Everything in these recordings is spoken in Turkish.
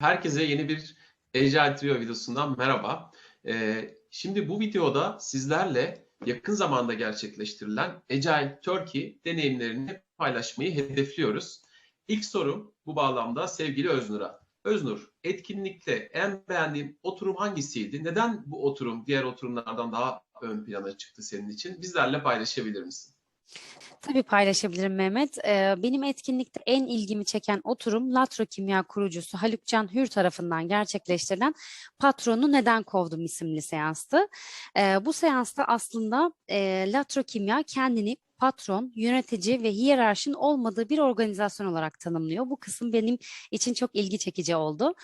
Herkese yeni bir Agile Trio videosundan merhaba. Ee, şimdi bu videoda sizlerle yakın zamanda gerçekleştirilen Agile Turkey deneyimlerini paylaşmayı hedefliyoruz. İlk sorum bu bağlamda sevgili Öznur'a. Öznur, etkinlikte en beğendiğin oturum hangisiydi? Neden bu oturum diğer oturumlardan daha ön plana çıktı senin için? Bizlerle paylaşabilir misin? Tabii paylaşabilirim Mehmet. Ee, benim etkinlikte en ilgimi çeken oturum Latro Kimya kurucusu Haluk Can Hür tarafından gerçekleştirilen Patronu Neden Kovdum isimli seanstı. Ee, bu seansta aslında e, Latro Kimya kendini patron, yönetici ve hiyerarşinin olmadığı bir organizasyon olarak tanımlıyor. Bu kısım benim için çok ilgi çekici oldu.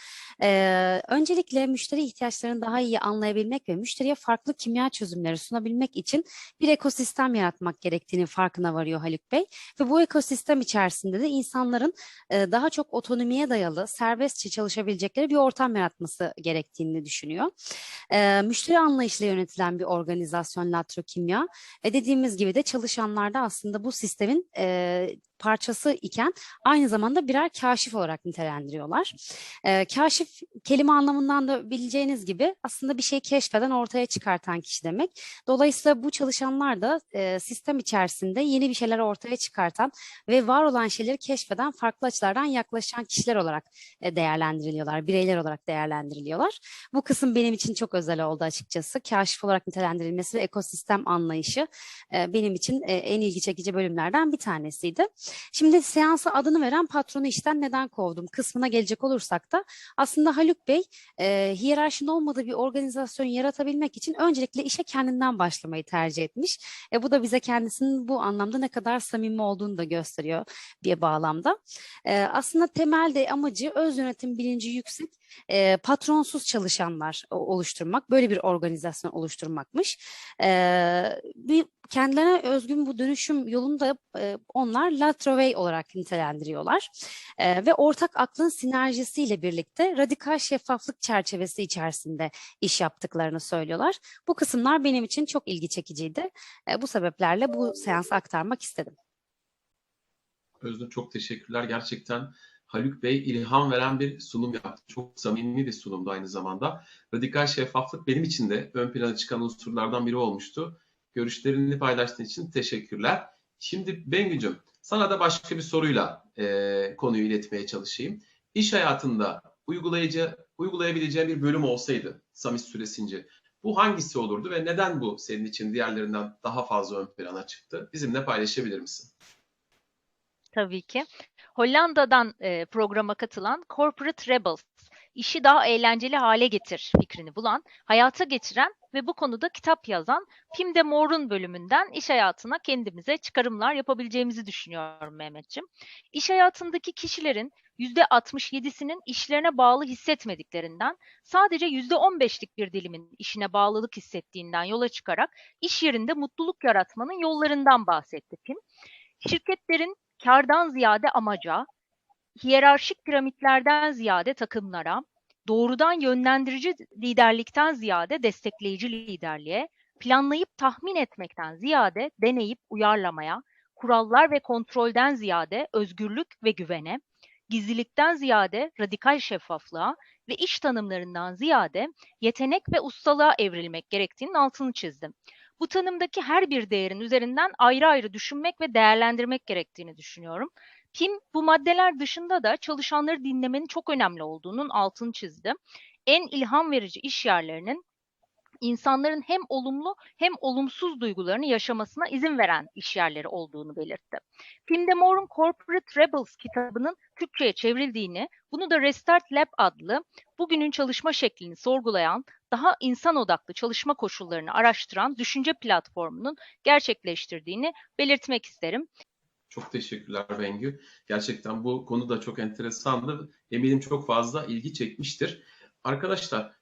Ee, öncelikle müşteri ihtiyaçlarını daha iyi anlayabilmek ve müşteriye farklı kimya çözümleri sunabilmek için bir ekosistem yaratmak gerektiğini farkına varıyor Haluk Bey. Ve bu ekosistem içerisinde de insanların e, daha çok otonomiye dayalı, serbestçe çalışabilecekleri bir ortam yaratması gerektiğini düşünüyor. E, müşteri anlayışıyla yönetilen bir organizasyon Latro Kimya ve dediğimiz gibi de çalışanlarda aslında bu sistemin e, parçası iken aynı zamanda birer kaşif olarak nitelendiriyorlar. E, kaşif kelime anlamından da bileceğiniz gibi aslında bir şeyi keşfeden ortaya çıkartan kişi demek. Dolayısıyla bu çalışanlar da e, sistem içerisinde yeni bir şeyler ortaya çıkartan ve var olan şeyleri keşfeden farklı açılardan yaklaşan kişiler olarak e, değerlendiriliyorlar, bireyler olarak değerlendiriliyorlar. Bu kısım benim için çok özel oldu açıkçası. Kaşif olarak nitelendirilmesi ve ekosistem anlayışı e, benim için e, en ilgi çekici bölümlerden bir tanesiydi. Şimdi seansa adını veren patronu işten neden kovdum kısmına gelecek olursak da aslında Haluk Bey e, hiyerarşinin olmadığı bir organizasyon yaratabilmek için öncelikle işe kendinden başlamayı tercih etmiş. E, bu da bize kendisinin bu anlamda ne kadar samimi olduğunu da gösteriyor bir bağlamda. E, aslında temelde amacı öz yönetim bilinci yüksek e, patronsuz çalışanlar oluşturmak, böyle bir organizasyon oluşturmakmış. E, bir kendilerine özgün bu dönüşüm yolunda e, onlar Latrovey olarak nitelendiriyorlar. E, ve ortak aklın sinerjisiyle birlikte radikal şeffaflık çerçevesi içerisinde iş yaptıklarını söylüyorlar. Bu kısımlar benim için çok ilgi çekiciydi. E, bu sebeplerle bu seansı aktarmak istedim. Özgür çok teşekkürler. Gerçekten Haluk Bey ilham veren bir sunum yaptı. Çok samimi bir sunumdu aynı zamanda. Radikal şeffaflık benim için de ön plana çıkan unsurlardan biri olmuştu. Görüşlerini paylaştığın için teşekkürler. Şimdi Bengücüm, sana da başka bir soruyla e, konuyu iletmeye çalışayım. İş hayatında uygulayıcı, uygulayabileceğin bir bölüm olsaydı Samis süresince bu hangisi olurdu ve neden bu senin için diğerlerinden daha fazla ön plana çıktı? Bizimle paylaşabilir misin? Tabii ki. Hollanda'dan e, programa katılan Corporate Rebels, işi daha eğlenceli hale getir fikrini bulan, hayata geçiren ve bu konuda kitap yazan Pim de Moore'un bölümünden iş hayatına kendimize çıkarımlar yapabileceğimizi düşünüyorum Mehmetciğim. İş hayatındaki kişilerin %67'sinin işlerine bağlı hissetmediklerinden, sadece %15'lik bir dilimin işine bağlılık hissettiğinden yola çıkarak iş yerinde mutluluk yaratmanın yollarından bahsetti Pim. Şirketlerin kardan ziyade amaca, hiyerarşik piramitlerden ziyade takımlara, doğrudan yönlendirici liderlikten ziyade destekleyici liderliğe, planlayıp tahmin etmekten ziyade deneyip uyarlamaya, kurallar ve kontrolden ziyade özgürlük ve güvene, gizlilikten ziyade radikal şeffaflığa ve iş tanımlarından ziyade yetenek ve ustalığa evrilmek gerektiğinin altını çizdim. Bu tanımdaki her bir değerin üzerinden ayrı ayrı düşünmek ve değerlendirmek gerektiğini düşünüyorum. Pim bu maddeler dışında da çalışanları dinlemenin çok önemli olduğunun altını çizdi. En ilham verici iş yerlerinin insanların hem olumlu hem olumsuz duygularını yaşamasına izin veren işyerleri olduğunu belirtti. Pim de Moore'un Corporate Rebels kitabının Türkçe'ye çevrildiğini, bunu da Restart Lab adlı bugünün çalışma şeklini sorgulayan, daha insan odaklı çalışma koşullarını araştıran düşünce platformunun gerçekleştirdiğini belirtmek isterim. Çok teşekkürler Bengü. Gerçekten bu konu da çok enteresandı. Eminim çok fazla ilgi çekmiştir. Arkadaşlar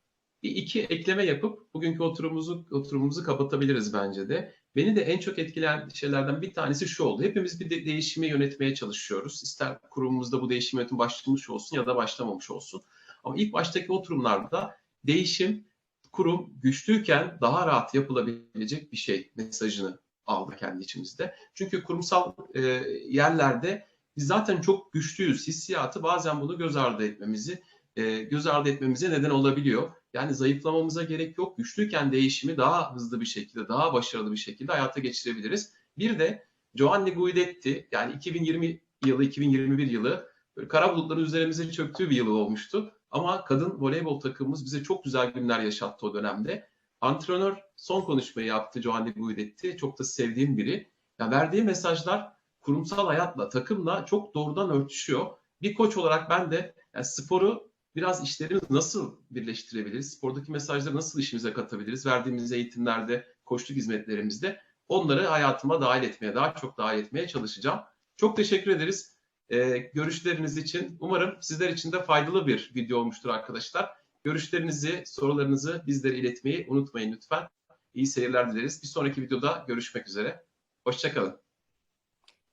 bir iki ekleme yapıp bugünkü oturumumuzu oturumumuzu kapatabiliriz bence de. Beni de en çok etkileyen şeylerden bir tanesi şu oldu. Hepimiz bir de değişimi yönetmeye çalışıyoruz. İster kurumumuzda bu değişim yönetim başlamış olsun ya da başlamamış olsun. Ama ilk baştaki oturumlarda değişim kurum güçlüyken daha rahat yapılabilecek bir şey mesajını aldı kendi içimizde. Çünkü kurumsal e, yerlerde biz zaten çok güçlüyüz hissiyatı bazen bunu göz ardı etmemizi e, göz ardı etmemize neden olabiliyor. Yani zayıflamamıza gerek yok. Güçlüyken değişimi daha hızlı bir şekilde, daha başarılı bir şekilde hayata geçirebiliriz. Bir de Giovanni Guidetti yani 2020 yılı, 2021 yılı böyle kara bulutların üzerimize çöktüğü bir yıl olmuştu. Ama kadın voleybol takımımız bize çok güzel günler yaşattı o dönemde. Antrenör son konuşmayı yaptı Giovanni Guidetti. Çok da sevdiğim biri. Ya verdiği mesajlar kurumsal hayatla, takımla çok doğrudan örtüşüyor. Bir koç olarak ben de yani sporu biraz işlerimiz nasıl birleştirebiliriz? Spordaki mesajları nasıl işimize katabiliriz? Verdiğimiz eğitimlerde, koçluk hizmetlerimizde onları hayatıma dahil etmeye, daha çok dahil etmeye çalışacağım. Çok teşekkür ederiz ee, görüşleriniz için. Umarım sizler için de faydalı bir video olmuştur arkadaşlar. Görüşlerinizi, sorularınızı bizlere iletmeyi unutmayın lütfen. İyi seyirler dileriz. Bir sonraki videoda görüşmek üzere. Hoşçakalın.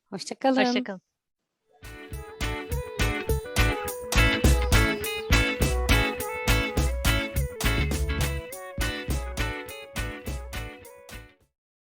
Hoşçakalın. Hoşçakalın.